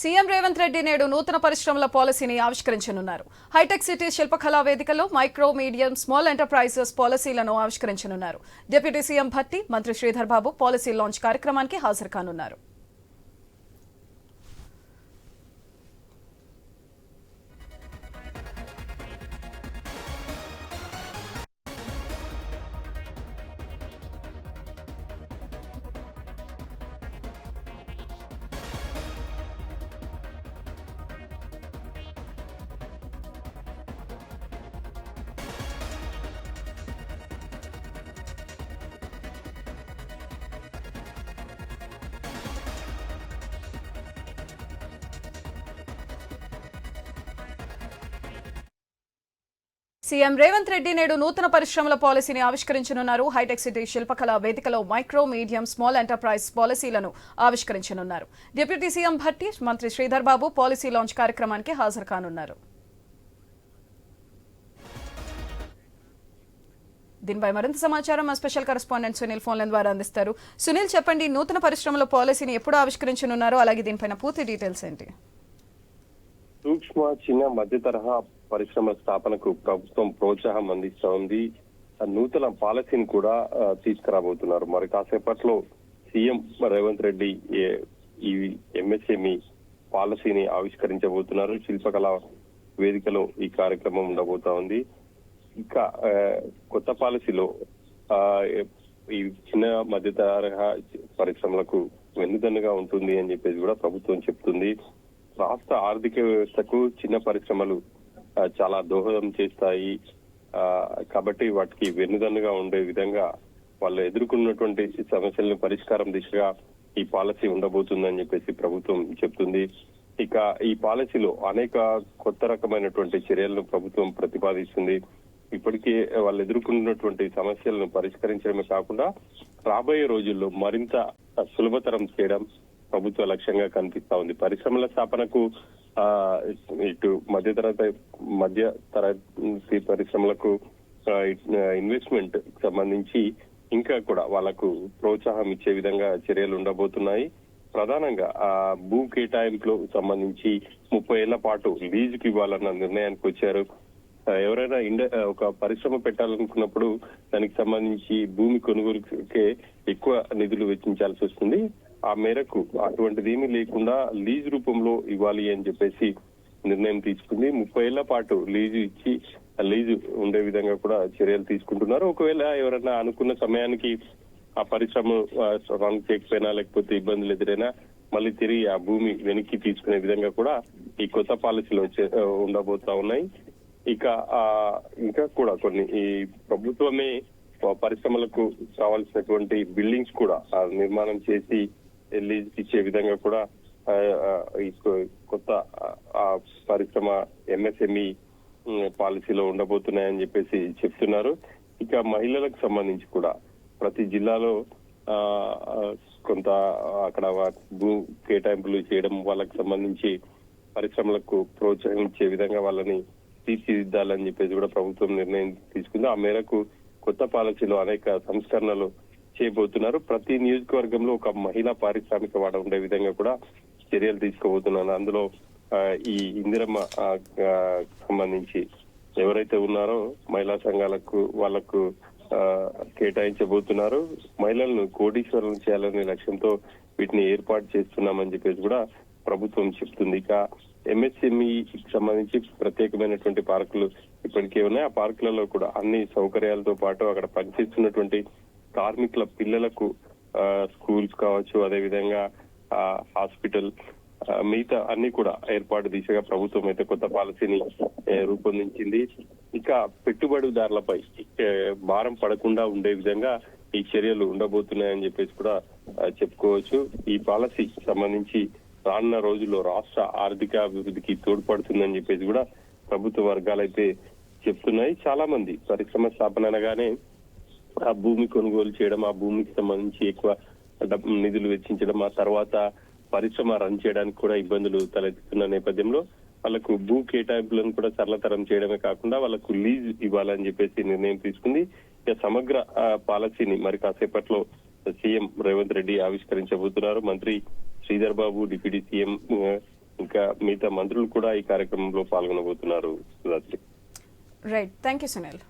CM Revanth Reddy నేడు నూతన పరిశ్రమల పాలసీని ఆవిష్కరించనున్నారు. హైటెక్ సిటీ శిల్పకళా వేదికలో మైక్రో మీడియం స్మాల్ ఎంటర్ప్రైజెస్ పాలసీలను ఆవిష్కరించనున్నారు. డిప్యూటీ సీఎం భట్టి మంత్రి శ్రీధర్ బాబు పాలసీ లాంచ్ కార్యక్రమానికి హాజరు కానున్నారు. సీఎం రేవంత్ రెడ్డి నేడు నూతన పరిశ్రమల పాలసీని ఆవిష్కరించనున్నారు. హైటెక్ సిటీ శిల్పకళ వేదికలో మైక్రో మీడియం స్మాల్ ఎంటర్ప్రైజ్ పాలసీలను ఆవిష్కరించనున్నారు. డిప్యూటీ సీఎం భట్టి మంత్రి శ్రీధర్ బాబు పాలసీ లాంచ్ కార్యక్రమానికి హాజరు కానున్నారు. దీనిపై మరింత సమాచారం మా స్పెషల్ కరెస్పాండెంట్ సునీల్ ఫోన్ల ద్వారా అందిస్తారు. సునీల్ చెప్పండి నూతన పరిశ్రమల పాలసీని ఎప్పుడు ఆవిష్కరించనున్నారో? అలాగే దీనిపైన పూర్తి డీటెయిల్స్ ఏంటి? సూక్ష్మ చిన్న మధ్య తరహా పరిశ్రమల స్థాపనకు ప్రభుత్వం ప్రోత్సాహం అందిస్తోంది. ఆ నూతన పాలసీని కూడా తీసుకురాబోతున్నారు. మరి కాసేపట్లో సీఎం రేవంత్ రెడ్డి ఏ- ఈ ఎంఎస్ఎంఈ పాలసీని ఆవిష్కరించబోతున్నారు. శిల్పకళ వేదికలో ఈ కార్యక్రమం ఉండబోతా ఉంది. ఇంకా ఆ, కొత్త పాలసీలో ఆ, ఈ చిన్న మధ్య తరహా పరిశ్రమలకు వెన్నుదన్నుగా ఉంటుంది అని చెప్పేసి కూడా ప్రభుత్వం చెప్తుంది. రాష్ట్ర ఆర్థిక వ్యవస్థకు చిన్న పరిశ్రమలు చాలా దోహదం చేస్తాయి. ఆ, కాబట్టి వాటికి వెన్నుదన్నుగా ఉండే విధంగా వాళ్ళు ఎదుర్కొన్నటువంటి సమస్యలను పరిష్కారం దిశగా ఈ పాలసీ ఉండబోతుందని చెప్పేసి ప్రభుత్వం చెప్తుంది. ఇక ఈ పాలసీలో అనేక కొత్త రకమైనటువంటి చర్యలను ప్రభుత్వం ప్రతిపాదిస్తుంది. ఇప్పటికే వాళ్ళు ఎదుర్కొన్నటువంటి సమస్యలను పరిష్కరించడమే కాకుండా రాబోయే రోజుల్లో మరింత సులభతరం చేయడం ప్రభుత్వ లక్ష్యంగా కనిపిస్తా ఉంది. పరిశ్రమల స్థాపనకు ఆ ఇటు మధ్య తరగతి మధ్య తరగతి పరిశ్రమలకు ఇన్వెస్ట్మెంట్ సంబంధించి ఇంకా కూడా వాళ్ళకు ప్రోత్సాహం ఇచ్చే విధంగా చర్యలు ఉండబోతున్నాయి. ప్రధానంగా ఆ భూ కేటాయింపులో సంబంధించి ముప్పై ఏళ్ళ పాటు లీజుకి ఇవ్వాలన్న నిర్ణయానికి వచ్చారు. ఎవరైనా ఇండ ఒక పరిశ్రమ పెట్టాలనుకున్నప్పుడు దానికి సంబంధించి భూమి కొనుగోలుకే ఎక్కువ నిధులు వెచ్చించాల్సి వస్తుంది. ఆ మేరకు అటువంటిది ఏమీ లేకుండా లీజ్ రూపంలో ఇవ్వాలి అని చెప్పేసి నిర్ణయం తీసుకుంది. ముప్పై ఏళ్ళ పాటు లీజు ఇచ్చి ఆ లీజు ఉండే విధంగా కూడా చర్యలు తీసుకుంటున్నారు. ఒకవేళ ఎవరైనా అనుకున్న సమయానికి ఆ పరిశ్రమ రన్ చేయకపోయినా లేకపోతే ఇబ్బందులు ఎదురైనా మళ్ళీ తిరిగి ఆ భూమి వెనక్కి తీసుకునే విధంగా కూడా ఈ కొత్త పాలసీలు వచ్చే ఉండబోతా ఉన్నాయి. ఇక ఆ ఇంకా కూడా కొన్ని ఈ ప్రభుత్వమే పరిశ్రమలకు కావాల్సినటువంటి బిల్డింగ్స్ కూడా నిర్మాణం చేసి లీజ్ ఇచ్చే విధంగా కూడా కొత్త ఆ, పరిశ్రమ ఎంఎస్ఎంఈ పాలసీలో ఉండబోతున్నాయని చెప్పేసి చెప్తున్నారు. ఇక మహిళలకు సంబంధించి కూడా ప్రతి జిల్లాలో ఆ, కొంత అక్కడ భూ కేటాయింపులు చేయడం వాళ్ళకి సంబంధించి పరిశ్రమలకు ప్రోత్సహించే విధంగా వాళ్ళని తీర్చిదిద్దాలని చెప్పేసి కూడా ప్రభుత్వం నిర్ణయం తీసుకుంది. ఆ మేరకు కొత్త పాలసీలో అనేక సంస్కరణలు చేయబోతున్నారు. ప్రతి నియోజకవర్గంలో ఒక మహిళా పారిశ్రామిక వాడ ఉండే విధంగా కూడా చర్యలు తీసుకోబోతున్నారు. అందులో ఈ ఇందిరమ్మ సంబంధించి ఎవరైతే ఉన్నారో మహిళా సంఘాలకు వాళ్ళకు ఆ, కేటాయించబోతున్నారు. మహిళలను కోటీశ్వరం చేయాలనే లక్ష్యంతో వీటిని ఏర్పాటు చేస్తున్నామని చెప్పేసి కూడా ప్రభుత్వం చెప్తుంది. ఇక ఎంఎస్ఎంఈకి సంబంధించి ప్రత్యేకమైనటువంటి పార్కులు ఇప్పటికే ఉన్నాయి. ఆ పార్కులలో కూడా అన్ని సౌకర్యాలతో పాటు అక్కడ పనిచేస్తున్నటువంటి కార్మికుల పిల్లలకు ఆ, స్కూల్స్ కావచ్చు అదేవిధంగా ఆ, హాస్పిటల్ మిగతా అన్ని కూడా ఏర్పాటు దిశగా ప్రభుత్వం అయితే కొత్త పాలసీని రూపొందించింది. ఇక పెట్టుబడిదారులపై భారం పడకుండా ఉండే విధంగా ఈ చర్యలు ఉండబోతున్నాయని చెప్పేసి కూడా చెప్పుకోవచ్చు. ఈ పాలసీ సంబంధించి రానున్న రోజుల్లో రాష్ట్ర ఆర్థిక అభివృద్ధికి తోడ్పడుతుందని చెప్పేసి కూడా ప్రభుత్వ వర్గాలైతే చెప్తున్నాయి. చాలా మంది పరిశ్రమ స్థాపన అనగానే ఆ భూమి కొనుగోలు చేయడం ఆ భూమికి సంబంధించి ఎక్కువ నిధులు వెచ్చించడం ఆ తర్వాత పరిశ్రమ రన్ చేయడానికి కూడా ఇబ్బందులు తలెత్తుతున్న నేపథ్యంలో వాళ్ళకు భూ కేటాయింపులను కూడా సరళతరం చేయడమే కాకుండా వాళ్ళకు లీజ్ ఇవ్వాలని చెప్పేసి నిర్ణయం తీసుకుంది. ఇక సమగ్ర ఆ, పాలసీని మరి కాసేపట్లో సీఎం రేవంత్ రెడ్డి ఆవిష్కరించబోతున్నారు. మంత్రి శ్రీధర్ బాబు డిప్యూటీ సీఎం ఇంకా మిగతా మంత్రులు కూడా ఈ కార్యక్రమంలో పాల్గొనబోతున్నారు. Right thank you Sunil